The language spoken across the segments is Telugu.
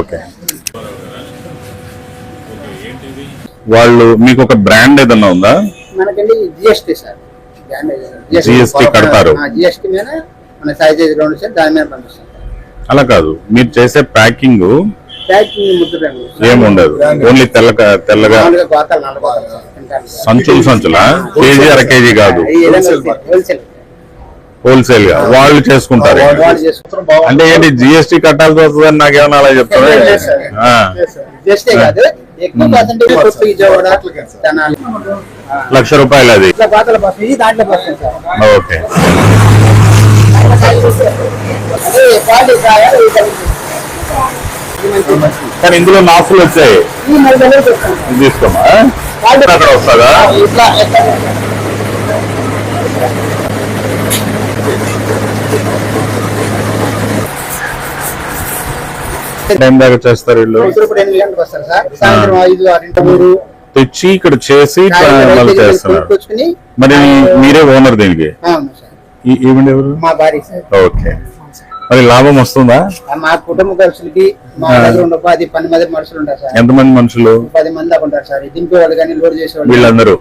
ఓకే. వాళ్ళు మీకు ఒక బ్రాండ్ ఏదన్నా ఉందా? మనకండి జిఎస్టీ సార్. కడతారు. జిఎస్టీ మీద మన సైజ్ గ్రౌండ్ సార్ దాని మీద పంపిస్తాం. అలా కాదు. మీరు చేసే ప్యాకింగ్ ఏముండదు. ఓన్లీ తెల్ల తెల్లగా. సంచులు సంచులా? కేజీ అర కేజీ కాదు. హోల్సేల్గా. వాళ్ళు చేసుకుంటారు అంటే ఏంటి జిఎస్టీ కట్టాల్సి వస్తుందని నాకేమన్నా అలా చెప్తారా లక్ష రూపాయలు అది. ఓకే. కానీ ఇందులో నాసులు వచ్చాయి. తీసుకోమా? అక్కడ వస్తుందా? టైం దాకా చేస్తారు వీళ్ళు. తెచ్చి ఇక్కడ చేసి మళ్ళీ చేస్తున్నారు. కొనుక్కొచ్చుకుని మరి మీరే ఓనర్ దీనికి? అవును సార్. ఈ- ఈవిడ ఎవరు? మా భార్య సార్. ఓకే. మరి లాభం వస్తుందా? మా కుటుంబ ఖర్చులకి మా దగ్గర ఉన్న పది పది మంది మనుషులు ఉంటారు సార్. ఎంతమంది మనుషులు? పది మంది దాకా ఉంటారు సార్. దింపే వాళ్ళు కానీ లోడ్ చేసేవాళ్ళు వీళ్ళందరూ.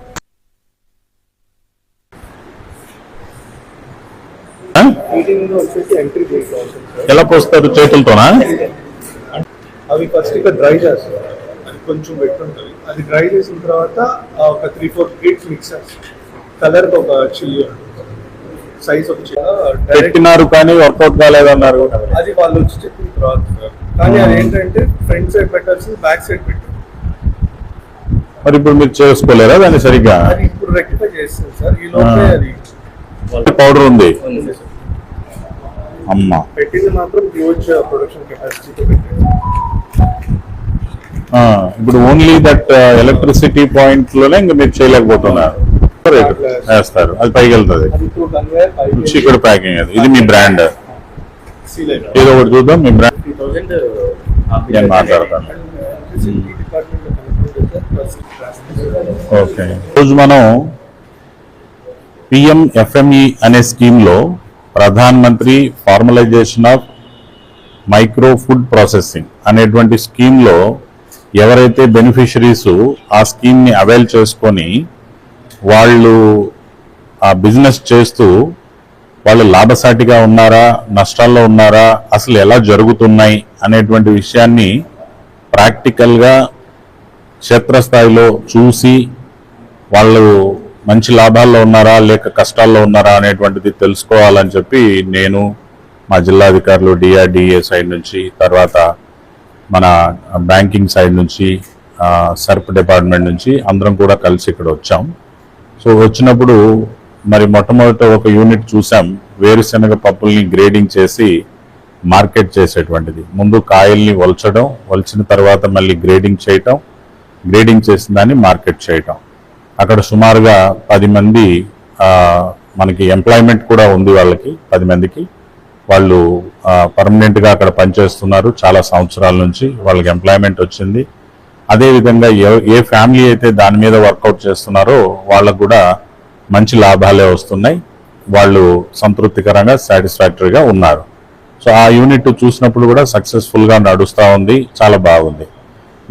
ఎలా పోస్తారు చేతులతోనా? అవి ఫస్ట్ ఇక్కడ డ్రై చేస్తారు అది కొంచెం పెట్టుంటుంది. అది డ్రై చేసిన తర్వాత ఒక త్రీ ఫోర్ ప్లేట్స్ మిక్స్ చేస్తారు కలర్ ఒక చిల్లీ సైజ్ ఒక పెట్టినారు కానీ వర్కౌట్ కాలేదన్నారు. అది వాళ్ళు వచ్చి చెప్పిన తర్వాత. కానీ అది ఏంటంటే ఫ్రంట్ సైడ్ పెట్టాల్సింది బ్యాక్ సైడ్ పెట్టారు మరి ఇప్పుడు మీరు చేసుకోలేరా దాన్ని సరిగ్గా? అది ఇప్పుడు రెక్టిఫై చేస్తుంది సార్. ఈ లోపే. అది పౌడర్ ఉంది. ఉంది సార్. అమ్మ. పెట్టింది మాత్రం హ్యూజ్ ప్రొడక్షన్ కెపాసిటీతో పెట్టారు. ఆ, ఇప్పుడు ఓన్లీ దట్ ఎలక్ట్రిసిటీ పాయింట్లోనే ఇంకా మీరు చేయలేకపోతున్నారు. వేస్తారు. అది పైకి వెళ్తుంది. వచ్చి ఇక్కడ ప్యాకింగ్ అది. ఇది మీ బ్రాండ్ ఏదో ఒకటి చూద్దాం మీ బ్రాండ్ నేను మాట్లాడతాను. ఓకే. రోజు మనం పిఎం ఎఫ్ఎంఈ అనే స్కీమ్లో Pradhan Mantri formalisation of micro food processing అనేటువంటి స్కీమ్లో ఎవరైతే బెనిఫిషరీస్ ఆ స్కీమ్ని అవైల్ చేసుకొని వాళ్ళు ఆ బిజినెస్ చేస్తూ వాళ్ళు లాభసాటిగా ఉన్నారా నష్టాల్లో ఉన్నారా అసలు ఎలా జరుగుతున్నాయి అనేటువంటి విషయాన్ని ప్రాక్టికల్గా క్షేత్రస్థాయిలో చూసి వాళ్ళు మంచి లాభాల్లో ఉన్నారా లేక కష్టాల్లో ఉన్నారా అనేటువంటిది తెలుసుకోవాలని చెప్పి నేను మా జిల్లాధికారులు డిఆర్డిఏ సైడ్ నుంచి తర్వాత మన బ్యాంకింగ్ సైడ్ నుంచి సర్ప్ డిపార్ట్మెంట్ నుంచి అందరం కూడా కలిసి ఇక్కడ వచ్చాం. సో వచ్చినప్పుడు మరి మొట్టమొదట ఒక యూనిట్ చూసాం. వేరుశనగ పప్పుల్ని గ్రేడింగ్ చేసి మార్కెట్ చేసేటువంటిది. ముందు కాయల్ని వల్చడం వల్చిన తర్వాత మళ్ళీ గ్రేడింగ్ చేయటం గ్రేడింగ్ చేసిన దాన్ని మార్కెట్ చేయటం. అక్కడ సుమారుగా పది మంది మనకి ఎంప్లాయ్మెంట్ కూడా ఉంది వాళ్ళకి పది మందికి. వాళ్ళు పర్మనెంట్గా అక్కడ పనిచేస్తున్నారు. చాలా సంవత్సరాల నుంచి వాళ్ళకి ఎంప్లాయ్మెంట్ వచ్చింది. అదేవిధంగా ఏ ఏ ఫ్యామిలీ అయితే దాని మీద వర్కౌట్ చేస్తున్నారో వాళ్ళకు కూడా మంచి లాభాలే వస్తున్నాయి. వాళ్ళు సంతృప్తికరంగా సాటిస్ఫాక్టరీగా ఉన్నారు. సో ఆ యూనిట్ చూసినప్పుడు కూడా సక్సెస్ఫుల్గా నడుస్తూ ఉంది. చాలా బాగుంది.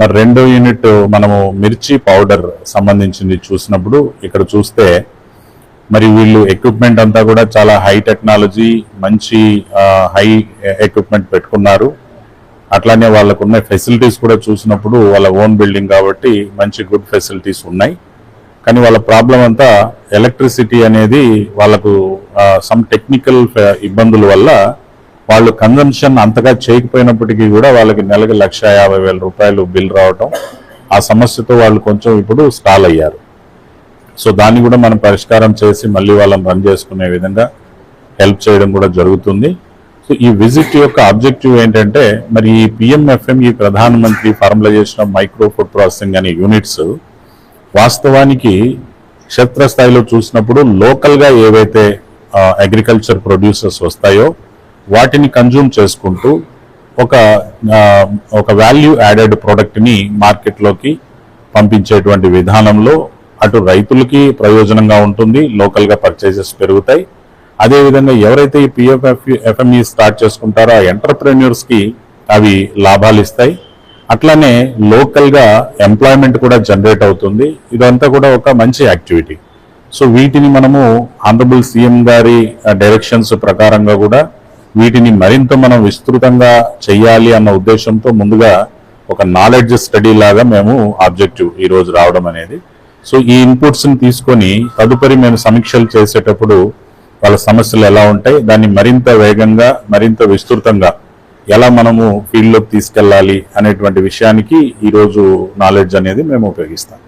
మరి రెండో యూనిట్ మనము మిర్చి పౌడర్ సంబంధించింది చూసినప్పుడు ఇక్కడ చూస్తే మరి వీళ్ళు ఎక్విప్మెంట్ అంతా కూడా చాలా హై టెక్నాలజీ మంచి హై ఎక్విప్మెంట్ పెట్టుకున్నారు. అట్లానే వాళ్ళకున్న ఫెసిలిటీస్ కూడా చూసినప్పుడు వాళ్ళ ఓన్ బిల్డింగ్ కాబట్టి మంచి గుడ్ ఫెసిలిటీస్ ఉన్నాయి. కానీ వాళ్ళ ప్రాబ్లం అంతా ఎలక్ట్రిసిటీ అనేది వాళ్ళకు సమ్ టెక్నికల్ ఇబ్బందుల వల్ల వాళ్ళు కన్జంప్షన్ అంతగా చేయకపోయినప్పటికీ కూడా వాళ్ళకి నెలకు లక్ష యాభై వేల రూపాయలు బిల్ రావటం ఆ సమస్యతో వాళ్ళు కొంచెం ఇప్పుడు స్టాల్ అయ్యారు. సో దాన్ని కూడా మనం పరిష్కారం చేసి మళ్ళీ వాళ్ళని రన్ చేసుకునే విధంగా హెల్ప్ చేయడం కూడా జరుగుతుంది. సో ఈ విజిట్ యొక్క ఆబ్జెక్టివ్ ఏంటంటే మరి ఈ పిఎంఎఫ్ఎం ఈ Pradhanmantri formalisation of micro food processing అనే యూనిట్స్ వాస్తవానికి క్షేత్రస్థాయిలో చూసినప్పుడు లోకల్గా ఏవైతే అగ్రికల్చర్ ప్రొడ్యూసర్స్ వస్తాయో వాటిని కన్జ్యూమ్ చేసుకుంటూ ఒక ఒక వాల్యూ యాడెడ్ ప్రోడక్ట్ని మార్కెట్లోకి పంపించేటువంటి విధానంలో అటు రైతులకి ప్రయోజనంగా ఉంటుంది లోకల్గా పర్చేజెస్ పెరుగుతాయి. అదేవిధంగా ఎవరైతే ఈ పిఎఫ్ఎఫ్ ఎఫ్ఎంఈ స్టార్ట్ చేసుకుంటారో ఆ ఎంటర్ప్రెన్యూర్స్కి అవి లాభాలు ఇస్తాయి. అట్లానే లోకల్గా ఎంప్లాయ్మెంట్ కూడా జనరేట్ అవుతుంది. ఇదంతా కూడా ఒక మంచి యాక్టివిటీ సో వీటిని మనము ఆనరబుల్ సీఎం గారి డైరెక్షన్స్ ప్రకారంగా కూడా వీటిని మరింత మనం విస్తృతంగా చేయాలి అన్న ఉద్దేశంతో ముందుగా ఒక నాలెడ్జ్ స్టడీ లాగా మేము ఆబ్జెక్టివ్ ఈరోజు రావడం అనేది. సో ఈ ఇన్పుట్స్ని తీసుకొని తదుపరి మేము సమీక్షలు చేసేటప్పుడు వాళ్ళ సమస్యలు ఎలా ఉంటాయి దాన్ని మరింత వేగంగా మరింత విస్తృతంగా ఎలా మనము ఫీల్డ్లోకి తీసుకెళ్ళాలి అనేటువంటి విషయానికి ఈరోజు నాలెడ్జ్ అనేది మేము ఉపయోగిస్తాం.